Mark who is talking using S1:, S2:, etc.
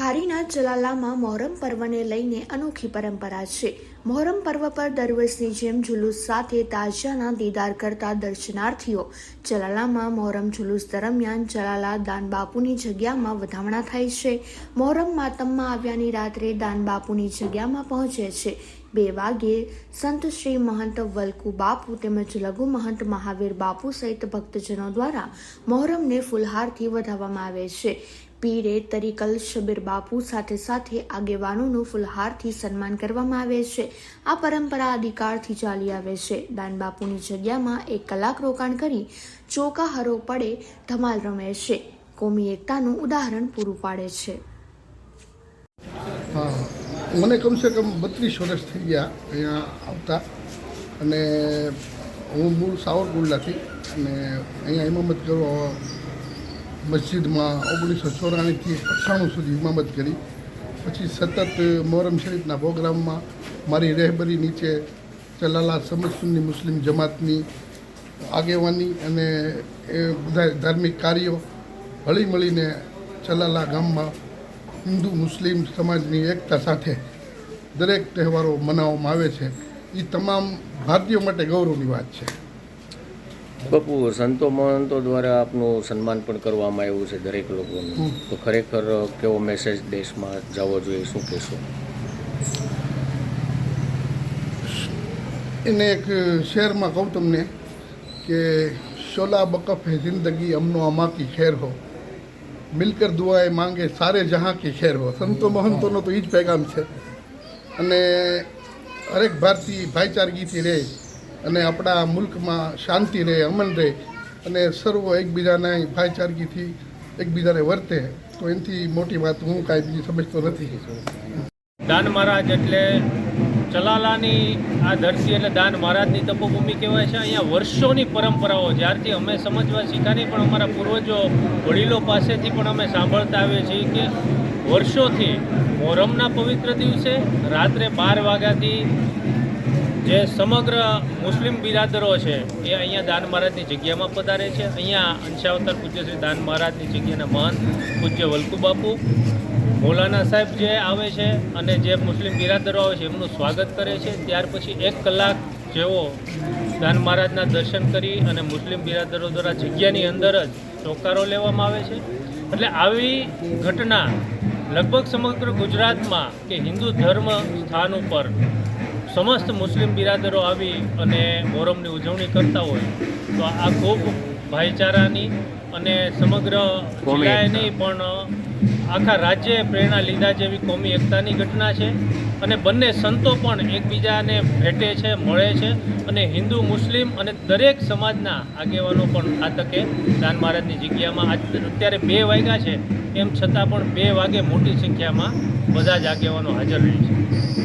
S1: ધારીના જલાલામાં મોહરમ પર્વને લઈને અનોખી પરંપરા છે. મોહરમ પર્વ પર દર વર્ષની જેમ જુલુસ સાથે તાજાના દીદાર કરતા દર્શનાર્થીઓ જલાલામાં મોહરમ જુલુસ દરમિયાન જલાલા દાન બાપુની જગ્યામાં વધામણા થાય છે. મોહરમ માતમમાં આવ્યાની રાત્રે દાન બાપુની જગ્યામાં પહોંચે છે. બે વાગ્યે સંત શ્રી મહંત વલ્કુ બાપુ તેમજ લઘુ મહંત મહાવીર બાપુ સહિત ભક્તજનો દ્વારા મોહરમને ફુલહારથી વધાવવામાં આવે છે. પીરે તરીકલ શબીર બાપુ સાથે સાથે આગેવાનોનું ફુલહારથી સન્માન કરવામાં આવે છે. આ પરંપરા અધિકારથી ચાલી આવે છે. દાન બાપુની જગ્યામાં એક કલાક રોકાણ કરી ચોકાહરો પડે, ધમાલ રમે છે. કોમી એકતાનું ઉદાહરણ પૂરું પાડે છે.
S2: મને કમસે કમ બત્રીસ વર્ષ થઈ ગયા અહીંયા આવતા અને હું મૂળ સાવરકુંડલાથી અને અહીંયા હિમામત કરવા મસ્જિદમાં ઓગણીસો ચોરાણીથી અઠ્ઠાણું સુધી ઇમામત કરી. પછી સતત મોહરમ શરીફના પ્રોગ્રામમાં મારી રહેબરી નીચે ચલાલા સમજસુન્ની મુસ્લિમ જમાતની આગેવાની અને એ બધા ધાર્મિક કાર્યો હળી મળીને ચલાલા ગામમાં હિન્દુ મુસ્લિમ સમાજની એકતા સાથે દરેક તહેવારો મનાવવામાં આવે છે. એ તમામ ભારતીયો માટે ગૌરવની વાત છે.
S3: બાપુ સંતો મહંતો દ્વારા આપનું સન્માન પણ કરવામાં આવ્યું છે દરેક લોકોનું. તો ખરેખર કેવો મેસેજ દેશમાં જવો જોઈએ શું કહેશો?
S2: એને એક શેરમાં કહું તમને કે શોલા બકફ હે જિંદગી અમનો અમા કી ખેર હો. મિલકર દુઆએ માંગે સારે જહાં કી ખેર હો. સંતો મહંતોનો તો એ જ પેગામ છે. અને હરેક ભારતીય ભાઈચારગીથી રહે. અને આપણા મુલ્કમાં શાંતિ રહે, અમન રહે અને સર્વ એકબીજાના ભાઈચારગીથી એકબીજાને વર્તે, તો એનાથી મોટી વાત હું કાંઈ બીજી સમજતો નથી.
S4: દાન મહારાજ એટલે ચલાલાની આ ધરતી એટલે દાન મહારાજની તપોભૂમિ કહેવાય છે. અહીંયા વર્ષોની પરંપરાઓ જ્યારથી અમે સમજવા શીખાની પણ અમારા પૂર્વજો વડીલો પાસેથી પણ અમે સાંભળતા આવીએ છીએ કે વર્ષોથી મોહરમના પવિત્ર દિવસે રાત્રે બાર વાગ્યાથી જે સમગ્ર મુસ્લિમ બિરાદરો છે, એ અહીંયા દાન મહારાજની જગ્યામાં પધારે છે. અહીંયા અંશાવતર પૂજ્ય શ્રી દાન મહારાજની જગ્યાના મહંત પૂજ્ય વલ્કુ બાપુ. મૌલાના સાહેબ જે આવે છે અને જે મુસ્લિમ બિરાદરો આવે છે, એમનું સ્વાગત કરે છે. ત્યાર પછી એક કલાક જેવો દાન મહારાજના દર્શન કરી અને મુસ્લિમ બિરાદરો દ્વારા જગ્યાની અંદર જ ચોકારો લેવામાં આવે છે. એટલે આવી ઘટના લગભગ સમગ્ર ગુજરાતમાં કે હિન્દુ ધર્મ સ્થાન ઉપર સમસ્ત મુસ્લિમ બિરાદરો આવી અને મોહરમની ઉજવણી કરતા હોય તો આ ખૂબ ભાઈચારાની અને સમગ્ર જિલ્લાએ નહીં પણ આખા રાજ્યએ પ્રેરણા લીધા જેવી કોમી એકતાની ઘટના છે. અને બંને સંતો પણ એકબીજાને ભેટે છે મળે છે અને હિન્દુ મુસ્લિમ અને દરેક સમાજના આગેવાનો પણ આ તકે દાન મહારાજની જગ્યામાં આજ અત્યારે બે વાગ્યા છે. એમ છતાં પણ બે વાગે મોટી સંખ્યામાં બધા જ આગેવાનો હાજર રહે છે.